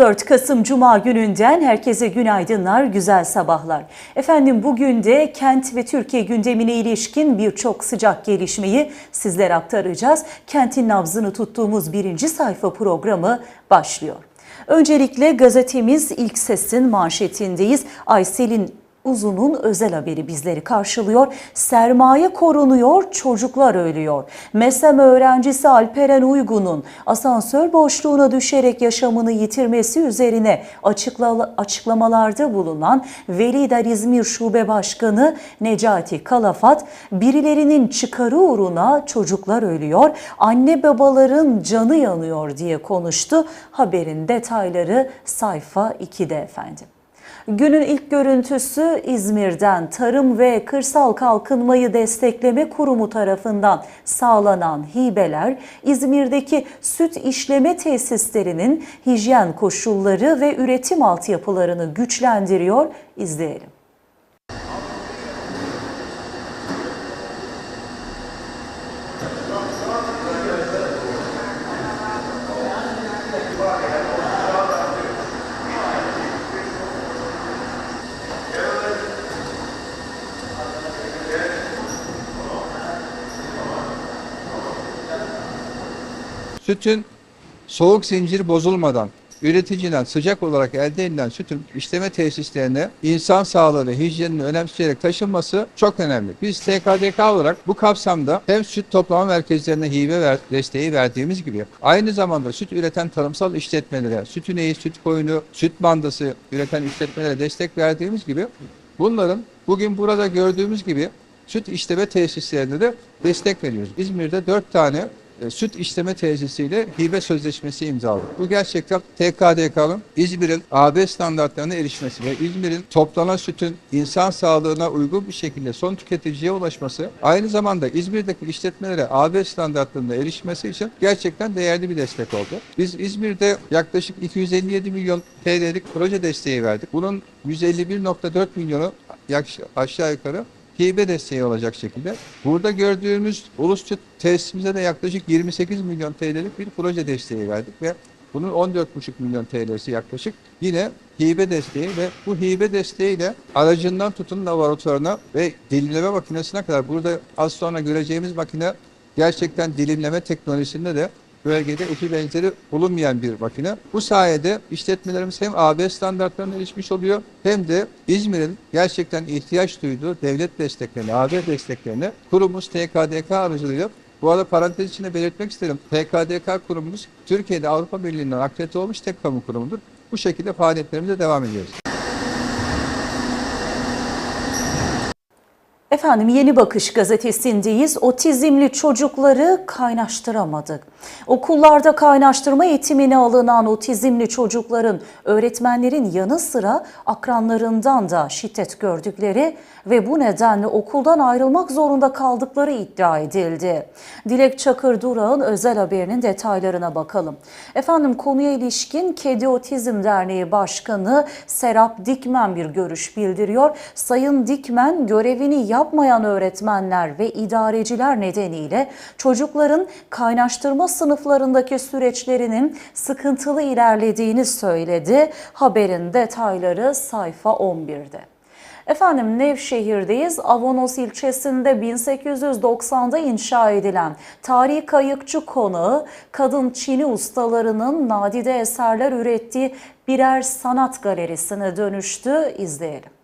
14 Kasım Cuma gününden herkese günaydınlar, güzel sabahlar. Efendim bugün de kent ve Türkiye gündemine ilişkin birçok sıcak gelişmeyi sizlere aktaracağız. Kentin nabzını tuttuğumuz birinci sayfa programı başlıyor. Öncelikle gazetemiz İlk Ses'in manşetindeyiz. Aysel'in Uzun'un özel haberi bizleri karşılıyor. Sermaye korunuyor, çocuklar ölüyor. MESEM öğrencisi Alperen Uygun'un asansör boşluğuna düşerek yaşamını yitirmesi üzerine açıkla, açıklamalarda bulunan Velider İzmir Şube Başkanı Necati Kalafat, birilerinin çıkarı uğruna çocuklar ölüyor, anne babaların canı yanıyor diye konuştu. Haberin detayları sayfa 2'de efendim. Günün ilk görüntüsü İzmir'den Tarım ve Kırsal Kalkınmayı Destekleme Kurumu tarafından sağlanan hibeler İzmir'deki süt işleme tesislerinin hijyen koşulları ve üretim altyapılarını güçlendiriyor. İzleyelim. Sütün soğuk zincir bozulmadan üreticiden sıcak olarak elde edilen sütün işleme tesislerine insan sağlığı ve hijyenini önemseyerek taşınması çok önemli. Biz TKDK olarak bu kapsamda hem süt toplama merkezlerine hibe ver, desteği verdiğimiz gibi aynı zamanda süt üreten tarımsal işletmelere, süt ineği, süt koyunu, süt bandası üreten işletmelere destek verdiğimiz gibi bunların bugün burada gördüğümüz gibi süt işleme tesislerine de destek veriyoruz. İzmir'de 4 tane e, süt işleme tesisiyle hibe sözleşmesi imzaladık. Bu gerçekten TKDK'nın İzmir'in AB standartlarına erişmesi ve İzmir'in toplanan sütün insan sağlığına uygun bir şekilde son tüketiciye ulaşması, aynı zamanda İzmir'deki işletmelere AB standartlarına erişmesi için gerçekten değerli bir destek oldu. Biz İzmir'de yaklaşık 257 milyon TL'lik proje desteği verdik. Bunun 151.4 milyonu aşağı yukarı hibe desteği olacak şekilde. Burada gördüğümüz ulus süt tesisimize de yaklaşık 28 milyon TL'lik bir proje desteği verdik ve bunun 14,5 milyon TL'si yaklaşık yine hibe desteği ve bu hibe desteğiyle aracından tutun laboratuvarına ve dilimleme makinesine kadar burada az sonra göreceğimiz makine gerçekten dilimleme teknolojisinde de bölgede eşi benzeri bulunmayan bir makine. Bu sayede işletmelerimiz hem AB standartlarına erişmiş oluyor hem de İzmir'in gerçekten ihtiyaç duyduğu devlet desteklerine, AB desteklerine kurumumuz TKDK aracılığıyla bu arada parantez içinde belirtmek isterim. TKDK kurumumuz Türkiye'de Avrupa Birliği'nden akredite olmuş tek kamu kurumudur. Bu şekilde faaliyetlerimize devam ediyoruz. Efendim Yeni Bakış gazetesindeyiz. Otizmli çocukları kaynaştıramadık. Okullarda kaynaştırma eğitimine alınan otizmli çocukların öğretmenlerin yanı sıra akranlarından da şiddet gördükleri ve bu nedenle okuldan ayrılmak zorunda kaldıkları iddia edildi. Dilek Çakır Durak'ın özel haberinin detaylarına bakalım. Efendim konuya ilişkin Kedi Otizm Derneği Başkanı Serap Dikmen bir görüş bildiriyor. Sayın Dikmen görevini yapmayan öğretmenler ve idareciler nedeniyle çocukların kaynaştırma sınıflarındaki süreçlerinin sıkıntılı ilerlediğini söyledi. Haberin detayları sayfa 11'de. Efendim Nevşehir'deyiz. Avanos ilçesinde 1890'da inşa edilen tarihi kayıkçı konağı kadın çini ustalarının nadide eserler ürettiği birer sanat galerisine dönüştü. İzleyelim.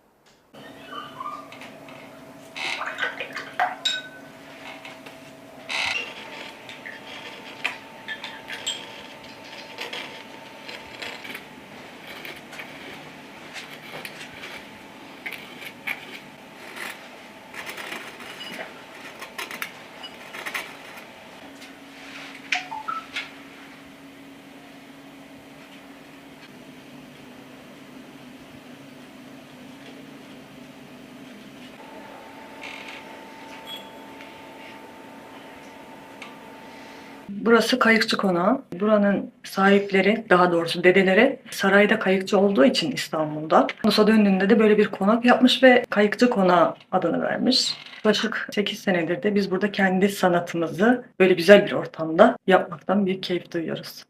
Burası kayıkçı konağı. Buranın sahipleri, daha doğrusu dedeleri sarayda kayıkçı olduğu için İstanbul'da. Nusa döndüğünde de böyle bir konak yapmış ve kayıkçı konağı adını vermiş. Yaklaşık 8 senedir de biz burada kendi sanatımızı böyle güzel bir ortamda yapmaktan büyük keyif duyuyoruz.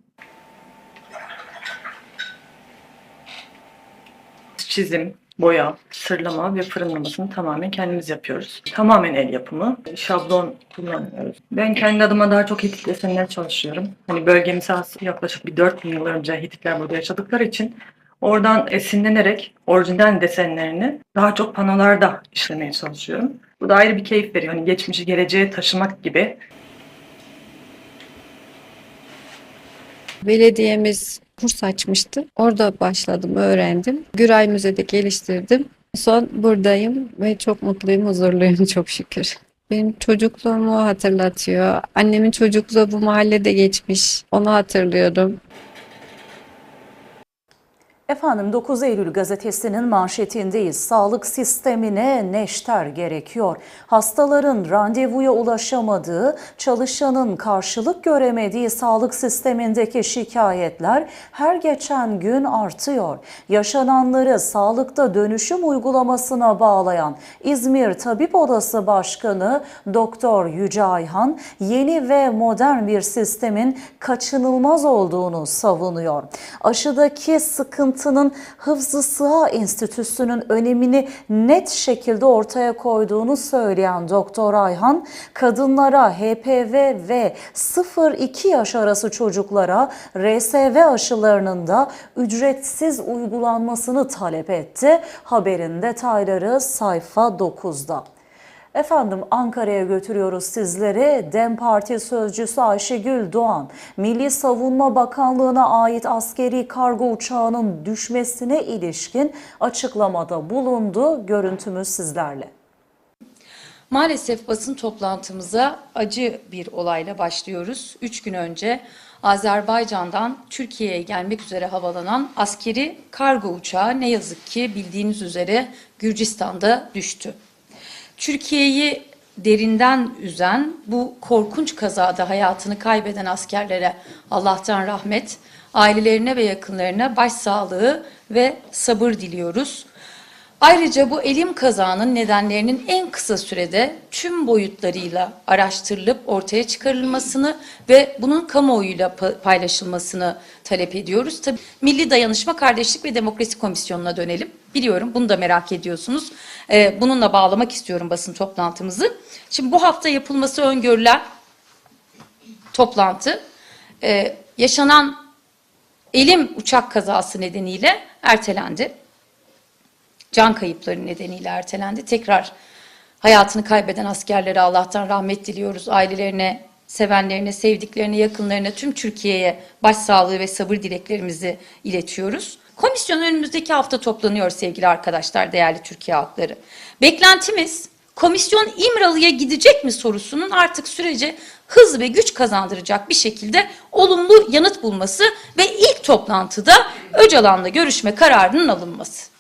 Çizim, boya, sırlama ve fırınlamasını tamamen kendimiz yapıyoruz. Tamamen el yapımı. Şablon kullanmıyoruz. Ben kendi adıma daha çok Hitit desenleri çalışıyorum. Hani bölgemiz yaklaşık bir 4000 yıl önce Hititler burada yaşadıkları için oradan esinlenerek orijinal desenlerini daha çok panolarda işlemeye çalışıyorum. Bu da ayrı bir keyif veriyor. Hani geçmişi geleceğe taşımak gibi Belediyemiz kurs açmıştı. Orada başladım, öğrendim. Güray Müze'de geliştirdim. Son buradayım ve çok mutluyum, huzurluyum çok şükür. Benim çocukluğumu hatırlatıyor. Annemin çocukluğu bu mahallede geçmiş. Onu hatırlıyorum. Efendim 9 Eylül gazetesinin manşetindeyiz. Sağlık sistemine neşter gerekiyor. Hastaların randevuya ulaşamadığı, çalışanın karşılık göremediği sağlık sistemindeki şikayetler her geçen gün artıyor. Yaşananları sağlıkta dönüşüm uygulamasına bağlayan İzmir Tabip Odası Başkanı Doktor Yüce Ayhan yeni ve modern bir sistemin kaçınılmaz olduğunu savunuyor. Aşıdaki sıkıntının Hıfzı Sıha Enstitüsü'nün önemini net şekilde ortaya koyduğunu söyleyen Doktor Ayhan, kadınlara HPV ve 0-2 yaş arası çocuklara RSV aşılarının da ücretsiz uygulanmasını talep etti. Haberin detayları sayfa 9'da. Efendim Ankara'ya götürüyoruz sizleri. DEM Parti sözcüsü Ayşegül Doğan, Milli Savunma Bakanlığı'na ait askeri kargo uçağının düşmesine ilişkin açıklamada bulundu. Görüntümüz sizlerle. Maalesef basın toplantımıza acı bir olayla başlıyoruz. Üç gün önce Azerbaycan'dan Türkiye'ye gelmek üzere havalanan askeri kargo uçağı ne yazık ki bildiğiniz üzere Gürcistan'da düştü. Türkiye'yi derinden üzen bu korkunç kazada hayatını kaybeden askerlere Allah'tan rahmet, ailelerine ve yakınlarına başsağlığı ve sabır diliyoruz. Ayrıca bu elim kazanın nedenlerinin en kısa sürede tüm boyutlarıyla araştırılıp ortaya çıkarılmasını ve bunun kamuoyuyla pa- paylaşılmasını talep ediyoruz. Tabii Milli Dayanışma, Kardeşlik ve Demokrasi Komisyonu'na dönelim. Biliyorum bunu da merak ediyorsunuz. Ee, bununla bağlamak istiyorum basın toplantımızı. Şimdi bu hafta yapılması öngörülen toplantı e, yaşanan elim uçak kazası nedeniyle ertelendi can kayıpları nedeniyle ertelendi. Tekrar hayatını kaybeden askerlere Allah'tan rahmet diliyoruz. Ailelerine, sevenlerine, sevdiklerine, yakınlarına, tüm Türkiye'ye başsağlığı ve sabır dileklerimizi iletiyoruz. Komisyon önümüzdeki hafta toplanıyor sevgili arkadaşlar, değerli Türkiye halkları. Beklentimiz komisyon İmralı'ya gidecek mi sorusunun artık sürece hız ve güç kazandıracak bir şekilde olumlu yanıt bulması ve ilk toplantıda Öcalan'la görüşme kararının alınması.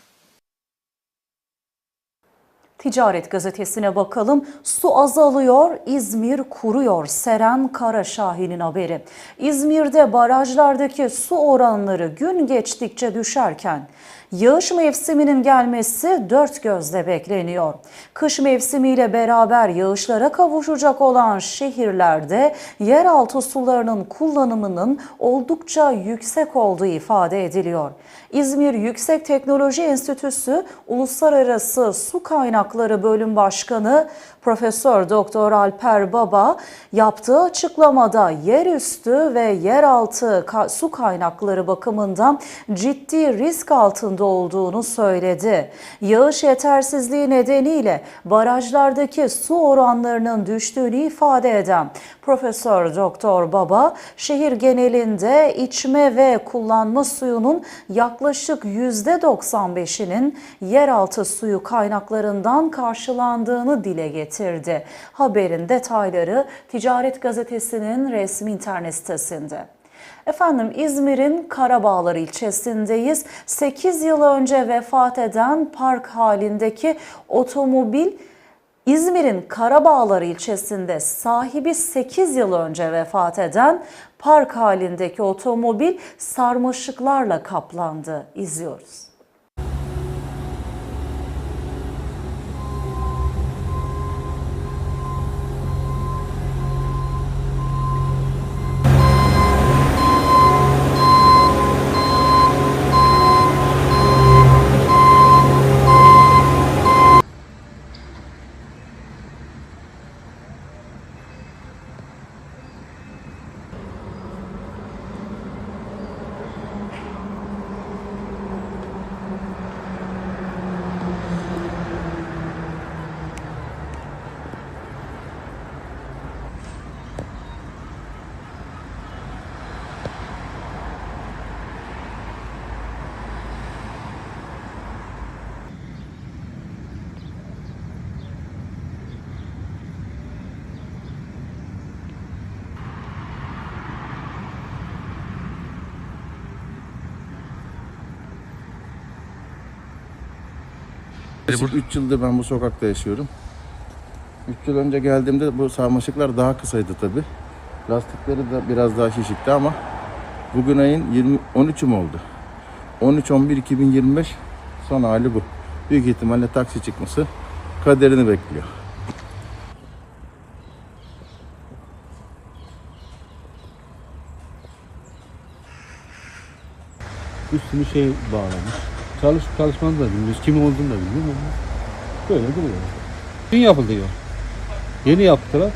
Ticaret gazetesine bakalım. Su azalıyor, İzmir kuruyor. Seren Karaşahin'in haberi. İzmir'de barajlardaki su oranları gün geçtikçe düşerken yağış mevsiminin gelmesi dört gözle bekleniyor. Kış mevsimiyle beraber yağışlara kavuşacak olan şehirlerde yeraltı sularının kullanımının oldukça yüksek olduğu ifade ediliyor. İzmir Yüksek Teknoloji Enstitüsü Uluslararası Su Kaynakları Bölüm Başkanı Profesör Doktor Alper Baba yaptığı açıklamada yerüstü ve yeraltı su kaynakları bakımından ciddi risk altında olduğunu söyledi. Yağış yetersizliği nedeniyle barajlardaki su oranlarının düştüğünü ifade eden Profesör Doktor Baba, şehir genelinde içme ve kullanma suyunun yaklaşık %95'inin yeraltı suyu kaynaklarından karşılandığını dile getirdi. Haberin detayları Ticaret Gazetesi'nin resmi internet sitesinde. Efendim İzmir'in Karabağlar ilçesindeyiz. 8 yıl önce vefat eden park halindeki otomobil İzmir'in Karabağlar ilçesinde sahibi 8 yıl önce vefat eden park halindeki otomobil sarmaşıklarla kaplandı. İzliyoruz. Yaklaşık 3 yıldır ben bu sokakta yaşıyorum. 3 yıl önce geldiğimde bu sarmaşıklar daha kısaydı tabi. Lastikleri de biraz daha şişikti ama bugün ayın 20, 13'ü mü oldu? 13-11-2025 son hali bu. Büyük ihtimalle taksi çıkması kaderini bekliyor. Üstünü şey bağlamış. Çalış çalışmanı da bilmiyoruz. Kim olduğunu da bilmiyorum böyle duruyor. Dün yapıldı yol. Yeni yaptılar.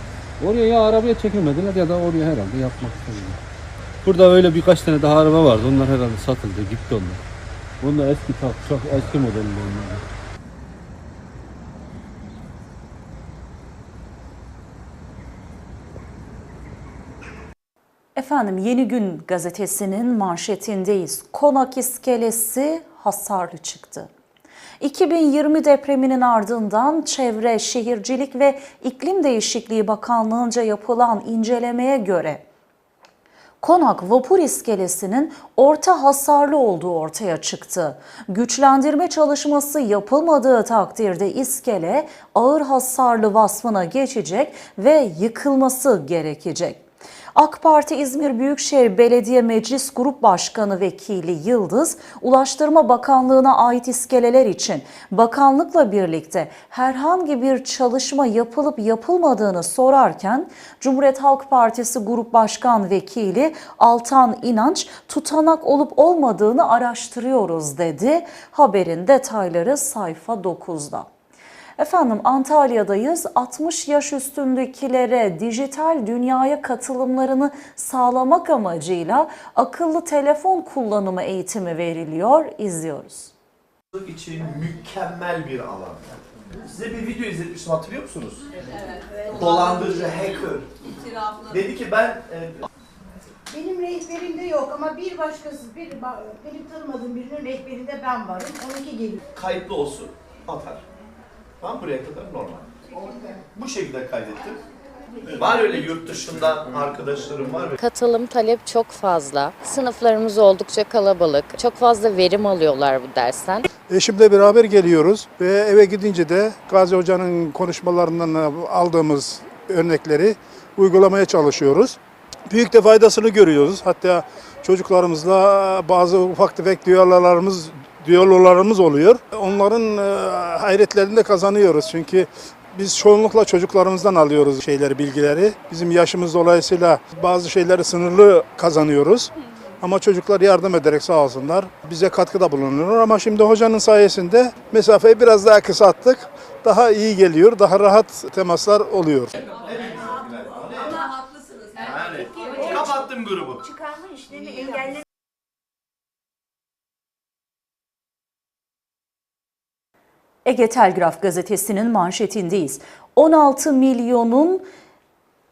Oraya ya arabaya çekemediler ya da oraya herhalde yapmak istediler. Burada öyle birkaç tane daha araba vardı. Onlar herhalde satıldı. Gitti onlar. Onlar eski çok, çok eski modelli onlar. Efendim Yeni Gün gazetesinin manşetindeyiz. Konak iskelesi hasarlı çıktı. 2020 depreminin ardından Çevre, Şehircilik ve İklim Değişikliği Bakanlığı'nca yapılan incelemeye göre Konak vapur iskelesinin orta hasarlı olduğu ortaya çıktı. Güçlendirme çalışması yapılmadığı takdirde iskele ağır hasarlı vasfına geçecek ve yıkılması gerekecek. AK Parti İzmir Büyükşehir Belediye Meclis Grup Başkanı Vekili Yıldız, Ulaştırma Bakanlığı'na ait iskeleler için bakanlıkla birlikte herhangi bir çalışma yapılıp yapılmadığını sorarken Cumhuriyet Halk Partisi Grup Başkan Vekili Altan İnanç tutanak olup olmadığını araştırıyoruz dedi. Haberin detayları sayfa 9'da. Efendim Antalya'dayız. 60 yaş üstündekilere dijital dünyaya katılımlarını sağlamak amacıyla akıllı telefon kullanımı eğitimi veriliyor. İzliyoruz. için mükemmel bir alan. Size bir video izletmiştim hatırlıyor musunuz? Evet. Dolandırıcı, hacker. Dedi ki ben e, Benim rehberimde yok ama bir başkası, bir ba- benim tanımadığım birinin rehberinde ben varım. Onunki geliyor. kayıtlı olsun, atar. Tamam buraya kadar normal. Bu şekilde kaydettim. Var öyle yurt dışından arkadaşlarım var. Katılım talep çok fazla. Sınıflarımız oldukça kalabalık. Çok fazla verim alıyorlar bu dersten. Eşimle beraber geliyoruz ve eve gidince de Gazi Hoca'nın konuşmalarından aldığımız örnekleri uygulamaya çalışıyoruz. Büyük de faydasını görüyoruz. Hatta çocuklarımızla bazı ufak tefek diyaloglarımız, diyaloglarımız oluyor. Onların e, hayretlerini de kazanıyoruz. Çünkü biz çoğunlukla çocuklarımızdan alıyoruz şeyleri, bilgileri. Bizim yaşımız dolayısıyla bazı şeyleri sınırlı kazanıyoruz. Ama çocuklar yardım ederek sağ olsunlar bize katkıda bulunuyorlar. Ama şimdi hocanın sayesinde mesafeyi biraz daha kısalttık. Daha iyi geliyor, daha rahat temaslar oluyor. Kapattım grubu. Çıkarma işlemi engelle Ege Telgraf gazetesinin manşetindeyiz. 16 milyonun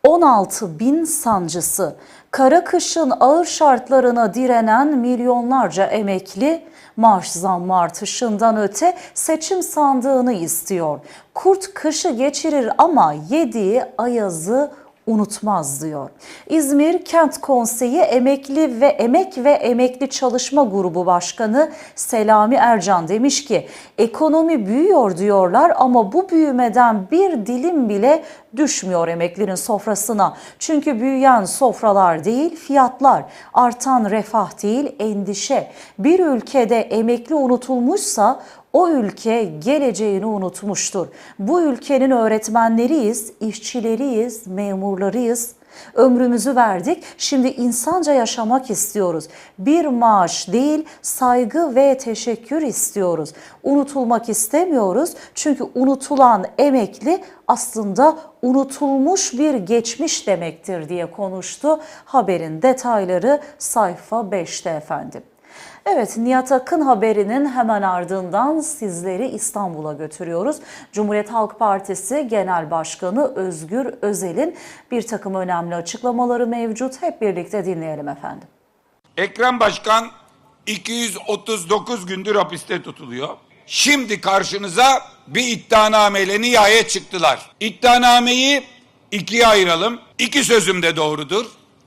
16 bin sancısı. Kara kışın ağır şartlarına direnen milyonlarca emekli maaş zammı artışından öte seçim sandığını istiyor. Kurt kışı geçirir ama yediği ayazı unutmaz diyor. İzmir Kent Konseyi Emekli ve Emek ve Emekli Çalışma Grubu Başkanı Selami Ercan demiş ki ekonomi büyüyor diyorlar ama bu büyümeden bir dilim bile düşmüyor emeklinin sofrasına. Çünkü büyüyen sofralar değil fiyatlar, artan refah değil endişe. Bir ülkede emekli unutulmuşsa o ülke geleceğini unutmuştur. Bu ülkenin öğretmenleriyiz, işçileriyiz, memurlarıyız. Ömrümüzü verdik. Şimdi insanca yaşamak istiyoruz. Bir maaş değil, saygı ve teşekkür istiyoruz. Unutulmak istemiyoruz. Çünkü unutulan emekli aslında unutulmuş bir geçmiş demektir diye konuştu. Haberin detayları sayfa 5'te efendim. Evet Nihat Akın haberinin hemen ardından sizleri İstanbul'a götürüyoruz. Cumhuriyet Halk Partisi Genel Başkanı Özgür Özel'in bir takım önemli açıklamaları mevcut. Hep birlikte dinleyelim efendim. Ekrem Başkan 239 gündür hapiste tutuluyor. Şimdi karşınıza bir iddianameyle nihayet çıktılar. İddianameyi ikiye ayıralım. İki sözüm de doğrudur.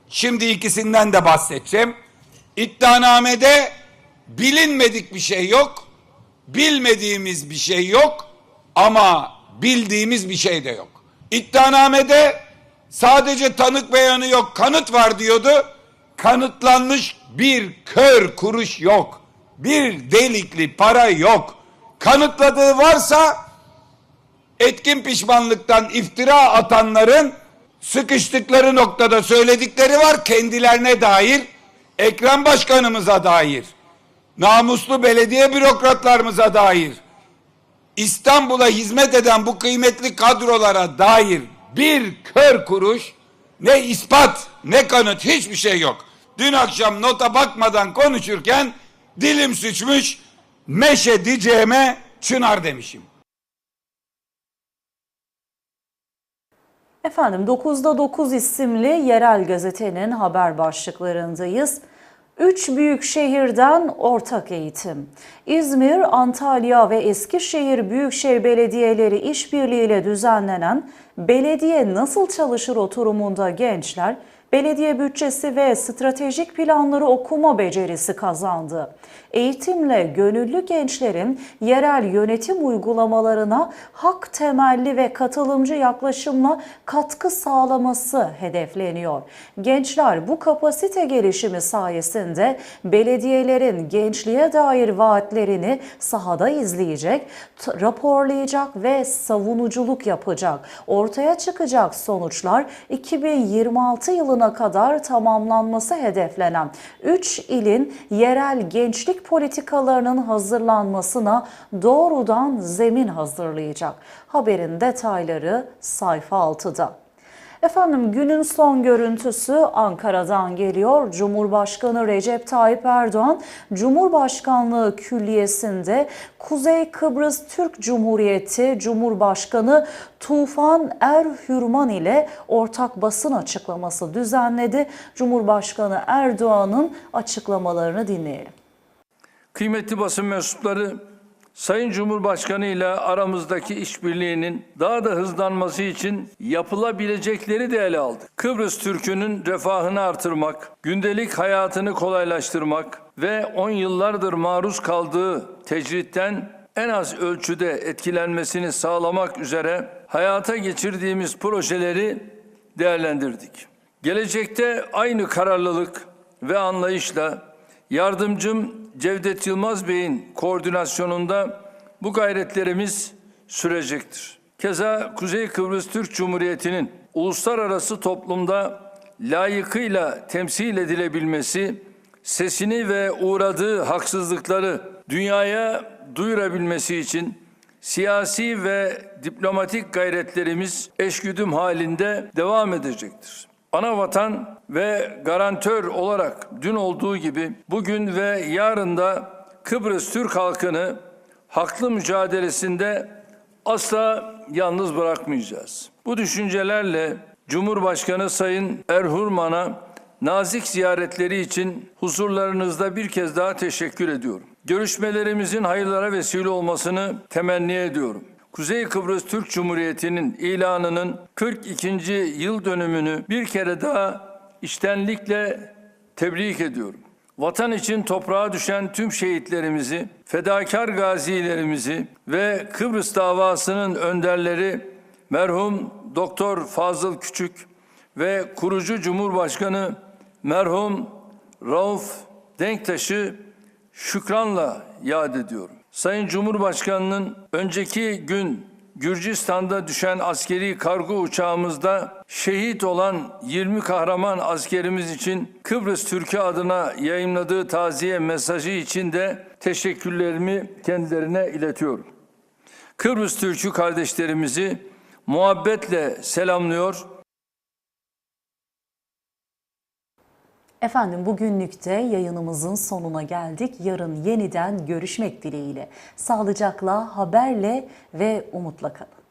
Şimdi ikisinden de bahsedeceğim. İddianamede bilinmedik bir şey yok. bilmediğimiz bir şey yok ama bildiğimiz bir şey de yok. İddianamede sadece tanık beyanı yok, kanıt var diyordu. Kanıtlanmış bir kör kuruş yok. Bir delikli para yok. Kanıtladığı varsa etkin pişmanlıktan iftira atanların sıkıştıkları noktada söyledikleri var kendilerine dair, Ekrem Başkanımıza dair, namuslu belediye bürokratlarımıza dair, İstanbul'a hizmet eden bu kıymetli kadrolara dair bir kör kuruş ne ispat ne kanıt hiçbir şey yok. Dün akşam nota bakmadan konuşurken dilim sıçmış meşe diyeceğime çınar demişim. Efendim 9'da 9 isimli yerel gazetenin haber başlıklarındayız. Üç büyük şehirden ortak eğitim. İzmir, Antalya ve Eskişehir Büyükşehir Belediyeleri işbirliğiyle düzenlenen Belediye Nasıl Çalışır oturumunda gençler belediye bütçesi ve stratejik planları okuma becerisi kazandı. Eğitimle gönüllü gençlerin yerel yönetim uygulamalarına hak temelli ve katılımcı yaklaşımla katkı sağlaması hedefleniyor. Gençler bu kapasite gelişimi sayesinde belediyelerin gençliğe dair vaatlerini sahada izleyecek, raporlayacak ve savunuculuk yapacak. Ortaya çıkacak sonuçlar 2026 yılına kadar tamamlanması hedeflenen 3 ilin yerel gençlik politikalarının hazırlanmasına doğrudan zemin hazırlayacak. Haberin detayları sayfa 6'da. Efendim günün son görüntüsü Ankara'dan geliyor. Cumhurbaşkanı Recep Tayyip Erdoğan Cumhurbaşkanlığı Külliyesi'nde Kuzey Kıbrıs Türk Cumhuriyeti Cumhurbaşkanı Tufan Erhürman ile ortak basın açıklaması düzenledi. Cumhurbaşkanı Erdoğan'ın açıklamalarını dinleyelim. Kıymetli basın mensupları, Sayın Cumhurbaşkanı ile aramızdaki işbirliğinin daha da hızlanması için yapılabilecekleri de ele aldık. Kıbrıs Türk'ünün refahını artırmak, gündelik hayatını kolaylaştırmak ve 10 yıllardır maruz kaldığı tecritten en az ölçüde etkilenmesini sağlamak üzere hayata geçirdiğimiz projeleri değerlendirdik. Gelecekte aynı kararlılık ve anlayışla yardımcım Cevdet Yılmaz Bey'in koordinasyonunda bu gayretlerimiz sürecektir. Keza Kuzey Kıbrıs Türk Cumhuriyeti'nin uluslararası toplumda layıkıyla temsil edilebilmesi, sesini ve uğradığı haksızlıkları dünyaya duyurabilmesi için siyasi ve diplomatik gayretlerimiz eşgüdüm halinde devam edecektir. Ana vatan ve garantör olarak dün olduğu gibi bugün ve yarın da Kıbrıs Türk halkını haklı mücadelesinde asla yalnız bırakmayacağız. Bu düşüncelerle Cumhurbaşkanı Sayın Erhurman'a nazik ziyaretleri için huzurlarınızda bir kez daha teşekkür ediyorum. Görüşmelerimizin hayırlara vesile olmasını temenni ediyorum. Kuzey Kıbrıs Türk Cumhuriyeti'nin ilanının 42. yıl dönümünü bir kere daha içtenlikle tebrik ediyorum. Vatan için toprağa düşen tüm şehitlerimizi, fedakar gazilerimizi ve Kıbrıs davasının önderleri merhum Doktor Fazıl Küçük ve kurucu Cumhurbaşkanı merhum Rauf Denktaş'ı şükranla yad ediyorum. Sayın Cumhurbaşkanı'nın önceki gün Gürcistan'da düşen askeri kargo uçağımızda şehit olan 20 kahraman askerimiz için Kıbrıs Türk'ü adına yayınladığı taziye mesajı için de teşekkürlerimi kendilerine iletiyorum. Kıbrıs Türk'ü kardeşlerimizi muhabbetle selamlıyor. Efendim bugünlük de yayınımızın sonuna geldik. Yarın yeniden görüşmek dileğiyle. Sağlıcakla, haberle ve umutla kalın.